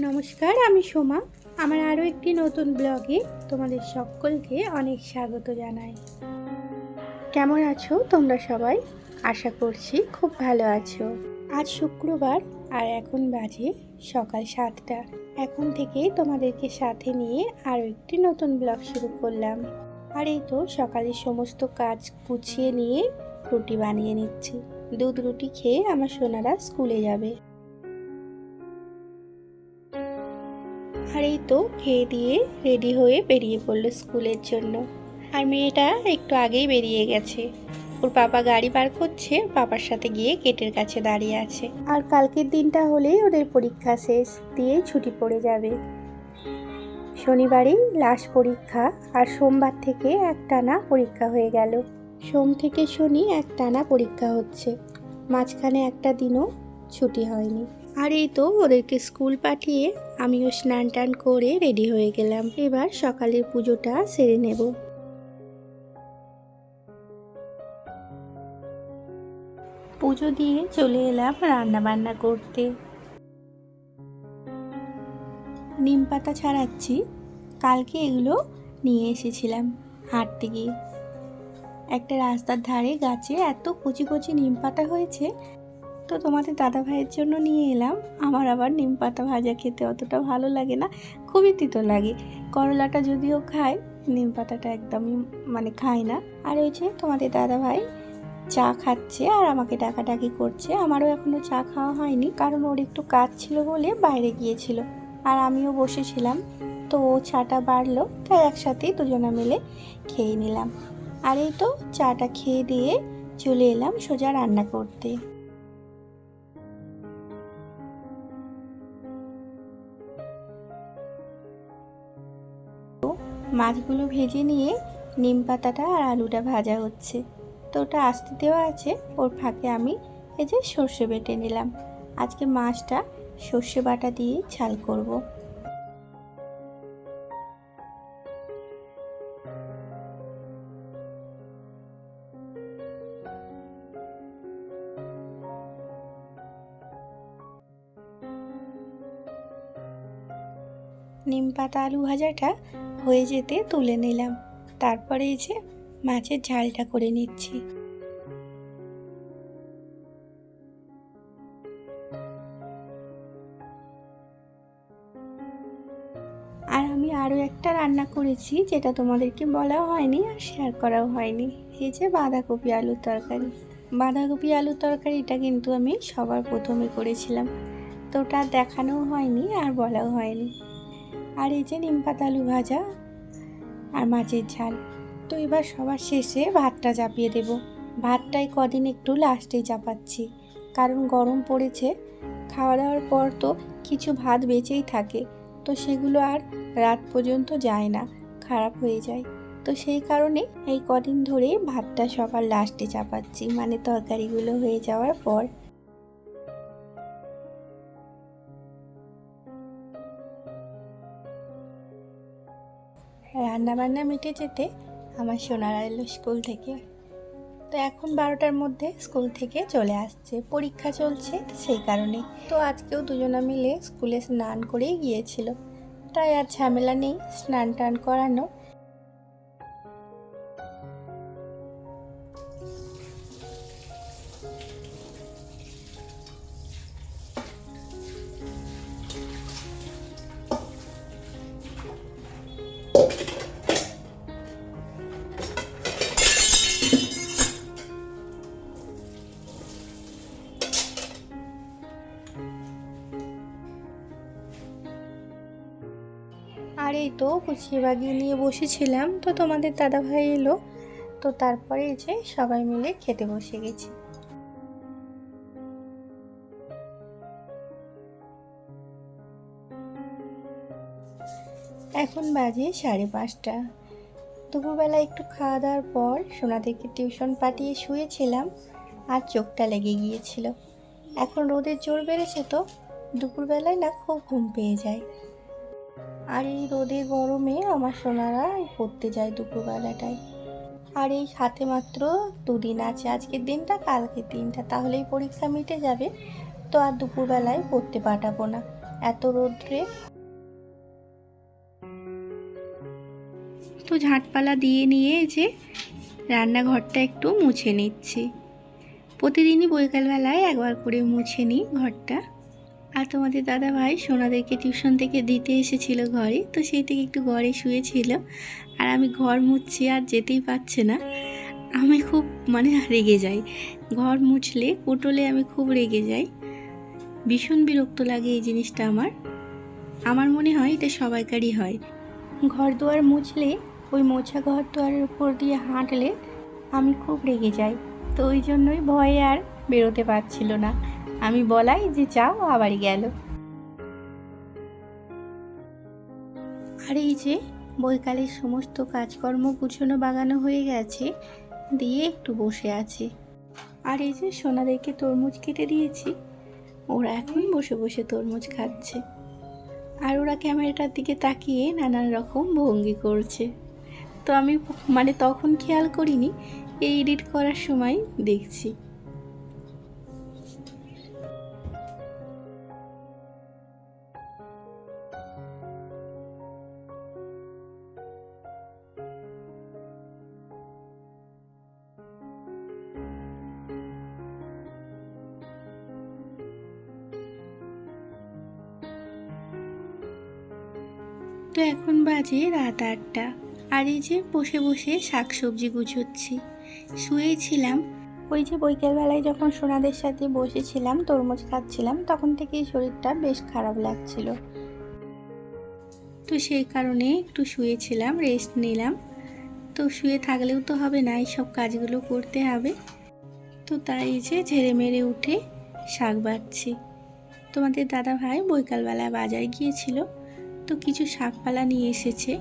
নমস্কার, আমি সোমা। আমার আরও একটি নতুন ব্লগে তোমাদের সকলকে অনেক স্বাগত জানাই। কেমন আছো তোমরা সবাই? আশা করছি খুব ভালো আছো। আজ শুক্রবার আর এখন বাজে সকাল সাতটা। এখন থেকে তোমাদেরকে সাথে নিয়ে আরও একটি নতুন ব্লগ শুরু করলাম। আর এই তো সকালের সমস্ত কাজ গুছিয়ে নিয়ে রুটি বানিয়ে নিচ্ছি। দুধ রুটি খেয়ে আমার সোনারা স্কুলে যাবে। এই তো খেয়ে দিয়ে রেডি হয়ে বেরিয়ে পড়ল স্কুলের জন্য। আর মেয়েটা একটু আগেই বেরিয়ে গেছে। ওর পাপা গাড়ি বার করছে পাপার সাথে গিয়ে গেটের কাছে দাঁড়িয়ে আছে। আর কালকের দিনটা হলেই ওদের পরীক্ষা শেষ, দিয়ে ছুটি পড়ে যাবে। শনিবারেই লাস্ট পরীক্ষা, আর সোমবার থেকে একটানা পরীক্ষা হয়ে গেল। সোম থেকে শনি একটানা পরীক্ষা হচ্ছে। মাঝখানে একটা দিনও ছুটি হয়নি। আর এই তো ওদেরকে স্কুল পাঠিয়ে আমিও স্নান টান করে রেডি হয়ে গেলাম। এবার সকালের পুজোটা সেরে নেব। পুজো দিয়ে চলে এলাম রান্না বান্না করতে। নিম পাতা ছাড়াচ্ছি। কালকে এগুলো নিয়ে এসেছিলাম হাঁটতে গিয়ে। একটা রাস্তার ধারে গাছে এত কচি কচি নিম পাতা হয়েছে তো তোমাদের দাদা ভাইয়ের জন্য নিয়ে এলাম। আমার আবার নিম পাতা ভাজা খেতে অতটা ভালো লাগে না, খুবই তিতো লাগে। করলাটা যদিও খায়, নিম পাতাটা একদমই মানে খায় না। আর ওই যে তোমাদের দাদা ভাই চা খাচ্ছে আর আমাকে ডাকাডাকি করছে। আমারও এখনও চা খাওয়া হয়নি, কারণ ওর একটু কাজ ছিল বলে বাইরে গিয়েছিল। আর আমিও বসেছিলাম, তো ও চাটা বাড়লো, তাই একসাথেই দুজনা মিলে খেয়ে নিলাম। আর এই তো চাটা খেয়ে দিয়ে চলে এলাম সোজা রান্না করতে। মাছগুলো ভেজে নিয়ে নিম পাতাটা আর আলুটা ভাজা হচ্ছে তো ওটা আস্তে দেওয়া আছে, ওর ফাঁকে আমি এই যে সর্ষে বেটে নিলাম আজকে মাছটা সর্ষে বাটা দিয়ে ঝাল করব। নিম পাতা আলু ভাজাটা হয়ে যেতে তুলে নিলাম। তারপরে এই যে মাছের ঝালটা করে নিচ্ছি। আর আমি আরও একটা রান্না করেছি, যেটা তোমাদেরকে বলাও হয়নি আর শেয়ার করাও হয়নি। এই যে বাঁধাকপি আলুর তরকারি। বাঁধাকপি আলুর তরকারিটা কিন্তু আমি সবার প্রথমে করেছিলাম। তো ওটা দেখানোও হয়নি আর বলাও হয়নি। আর এই যে নিম আলু ভাজা আর মাছের ঝাল। তো এবার সবার শেষে ভাতটা চাপিয়ে দেব। ভাতটাই কদিন একটু লাস্টেই চাপাচ্ছি। কারণ গরম পড়েছে খাওয়া দাওয়ার পর তো কিছু ভাত বেঁচেই থাকে। তো সেগুলো আর রাত পর্যন্ত যায় না, খারাপ হয়ে যায়। তো সেই কারণে এই কদিন ধরে ভাতটা সবার লাস্টে চাপাচ্ছি। মানে তরকারিগুলো হয়ে যাওয়ার পর। রান্না বান্না মিটে যেতে আমার সোনারা এলো স্কুল থেকে। তো এখন বারোটার মধ্যে স্কুল থেকে চলে আসছে। পরীক্ষা চলছে সেই কারণে। তো আজকেও দুজনা মিলে স্কুলে স্নান করেই গিয়েছিল। তাই আর ঝামেলা নেই স্নান টান করানো। তো গুছিয়ে বাগিয়ে নিয়ে বসেছিলাম। তো তোমাদের দাদা ভাই এলো। তো তারপরে যে সবাই মিলে খেতে বসে গেছি। এখন বাজে সাড়ে পাঁচটা। দুপুরবেলা একটু খাওয়া দাওয়ার পর সোনাদেরকে টিউশন পাঠিয়ে শুয়েছিলাম আর চোখটা লেগে গিয়েছিল। এখন রোদের জোর বেড়েছে তো, দুপুরবেলায় না খুব ঘুম পেয়ে যায়। আর এই রোদে গরমে আমার সোনারা পড়তে যায় দুপুরবেলাটায়। আর এই হাতে মাত্র দুদিন আছে, আজকের দিনটা, কালকের দিনটা। তাহলেই পরীক্ষা মিটে যাবে, তো আর দুপুরবেলায় পড়তে পাঠাবো না। এত রোদ্রে। তো ঝাঁটপালা দিয়ে নিয়ে যে রান্নাঘরটা একটু মুছে নিচ্ছি। প্রতিদিনই বৈকালবেলায় একবার করে মুছে নিই ঘরটা। আর তোমাদের দাদা ভাই সোনাদেরকে টিউশন থেকে দিতে এসেছিল ঘরে, তো সেই থেকে একটু ঘরে শুয়েছিল। আর আমি ঘর মুছছি, আর যেতেই পারছে না। আমি খুব মানে রেগে যাই। ঘর মুছলে কোটলে আমি খুব রেগে যাই। ভীষণ বিরক্ত লাগে এই জিনিসটা আমার। আমার মনে হয় এটা সবাইকারই হয়। ঘর দুয়ার মুছলে, ওই মোছা ঘর দুয়ারের উপর দিয়ে হাঁটলে আমি খুব রেগে যাই। তো ওই জন্যই ভয়ে আর বেরোতে পারছিল না। আমি বলাই যে যাও আবার গেল। আর এই যে বৈকালের সমস্ত কাজকর্ম গুছানো বাগানো হয়ে গেছে, দিয়ে একটু বসে আছে। আর এই যে সোনাদেরকে তরমুজ কেটে দিয়েছি, ওরা এখন বসে বসে তরমুজ খাচ্ছে। আর ওরা ক্যামেরাটার দিকে তাকিয়ে নানান রকম ভঙ্গি করছে। তো আমি মানে তখন খেয়াল করিনি, এই এডিট করার সময় দেখছি। তো এখন বাজে রাত আটটা। আর এই যে বসে বসে শাক সবজি গুছোচ্ছি শুয়েছিলাম। ওই যে বৈকালবেলায় যখন সোনাদের সাথে বসেছিলাম, তরমুজ খাচ্ছিলাম, তখন থেকেই শরীরটা বেশ খারাপ লাগছিল। তো সেই কারণে একটু শুয়েছিলাম রেস্ট নিলাম। তো শুয়ে থাকলেও তো হবে না সব কাজগুলো করতে হবে। তো তাই যে ঝেড়ে মেরে উঠে শাক বাচ্ছি। তোমাদের দাদা ভাই বৈকালবেলা বাজারে গিয়েছিল? তো কিছু শাকপালা নিয়ে এসেছে,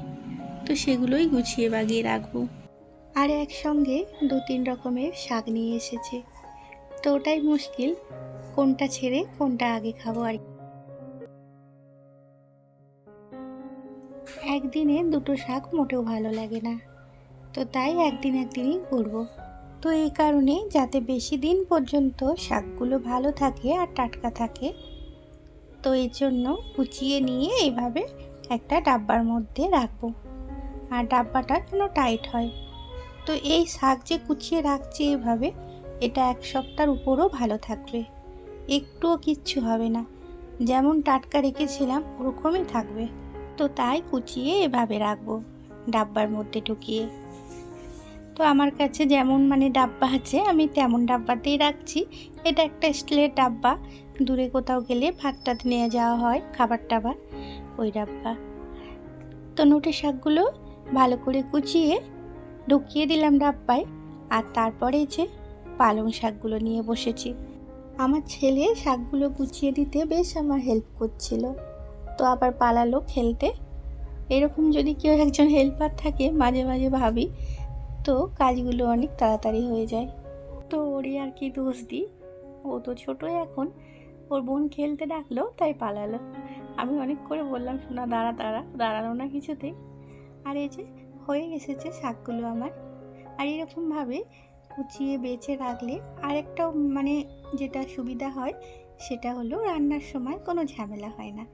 তো সেগুলোই গুছিয়ে বাগিয়ে রাখব। আর একসঙ্গে দু তিন রকমের শাক নিয়ে এসেছে। তো ওটাই মুশকিল, কোনটা ছেড়ে কোনটা আগে খাব আর। একদিনে দুটো শাক মোটেও ভালো লাগে না, তো তাই একদিন একদিনই করব। তো এই কারণে যাতে বেশি দিন পর্যন্ত শাকগুলো ভালো থাকে আর টাটকা থাকে তো এই জন্য কুচিয়ে নিয়ে এইভাবে একটা ডাব্বার মধ্যে রাখব। আর ডাব্বাটা যেন টাইট হয়। তো এই শাক যে কুচিয়ে রাখছি এভাবে, এটা এক সপ্তাহের উপরও ভালো থাকবে। একটুও কিচ্ছু হবে না। যেমন টাটকা রেখেছিলাম, ওরকমই থাকবে। তো তাই কুচিয়ে এভাবে রাখব ডাব্বার মধ্যে ঢুকিয়ে। তো আমার কাছে যেমন মানে ডাব্বা আছে, আমি তেমন ডাব্বাতেই রাখছি। এটা একটা স্টিলের ডাব্বা। দূরে কোথাও গেলে ভাত টাত নিয়ে যাওয়া হয়, খাবার টাবার। ওই ডাব্বা তো নোটে শাকগুলো ভালো করে কুচিয়ে ঢুকিয়ে দিলাম ডাব্বায় আর তারপরে যে পালং শাকগুলো নিয়ে বসেছি। আমার ছেলে শাকগুলো গুছিয়ে দিতে বেশ আমার হেল্প করছিল। তো আবার পালালো খেলতে। এরকম যদি কেউ একজন হেল্পার থাকে, মাঝে মাঝে ভাবি, তো কাজগুলো অনেক তাড়াতাড়ি হয়ে যায়। তো ওরই আর কি দোষ দিই। ও তো ছোটোই এখন। ওর বোন খেলতে ডাকলো, তাই পালালো। আমি অনেক করে বললাম, শোনা, দাঁড়া দাঁড়া, দাঁড়াল না কিছুতেই। আর এই যে, হয়ে এসেছে শাকগুলো আমার। আর এরকমভাবে কুচিয়ে বেছে রাখলে আরেকটাও মানে যেটা সুবিধা হয়, সেটা হলো রান্নার সময় কোনো ঝামেলা হয় না।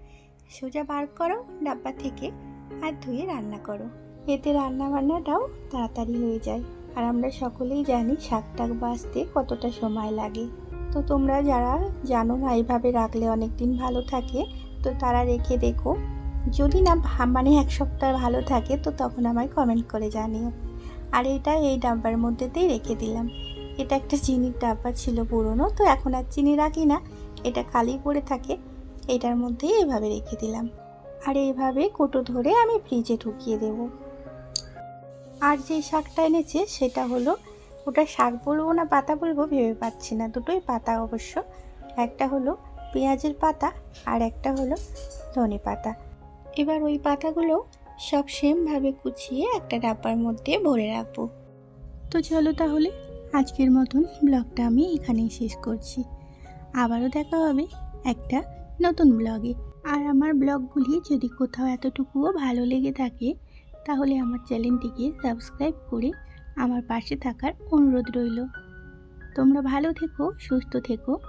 সোজা বার করো ডাব্বা থেকে আর ধুয়ে রান্না করো। এতে রান্না বান্নাটাও তাড়াতাড়ি হয়ে যায়। আর আমরা সকলেই জানি শাক টাক বাছতে কতটা সময় লাগে। তো তোমরা যারা জানো না, এইভাবে রাখলে অনেক দিন ভালো থাকে, তো তারা রেখে দেখো। যদি না মানে এক সপ্তাহ ভালো থাকে, তো তখন আমায় কমেন্ট করে জানিও। আর এটা এই ডাব্বার মধ্যেতেই রেখে দিলাম। এটা একটা চিনির ডাব্বা ছিল পুরনো, তো এখন আর চিনি রাখি না। এটা খালি পড়ে থাকে, এটার মধ্যেই এভাবে রেখে দিলাম। আর এইভাবে কোটো ধরে আমি ফ্রিজে ঢুকিয়ে দেব। আর যে শাকটা এনেছে, সেটা হলো ওটা শাক বলব না, পাতা বলব ভেবে পাচ্ছি না। দুটোই পাতা অবশ্য। একটা হলো পেঁয়াজের পাতা আর একটা হলো ধনে পাতা। এবার ওই পাতাগুলো সব সেমভাবে কুচিয়ে একটা ডাব্বার মধ্যে ভরে রাখব। তো চলো তাহলে, আজকের মতন ব্লগটা আমি এখানেই শেষ করছি। আবারও দেখা হবে একটা নতুন ব্লগে। আর আমার ব্লগগুলি যদি কোথাও এতটুকুও ভালো লেগে থাকে, তাহলে আমার চ্যানেলটিকে সাবস্ক্রাইব করে আমার পাশে থাকার অনুরোধ রইল। তোমরা ভালো থেকো সুস্থ থেকো।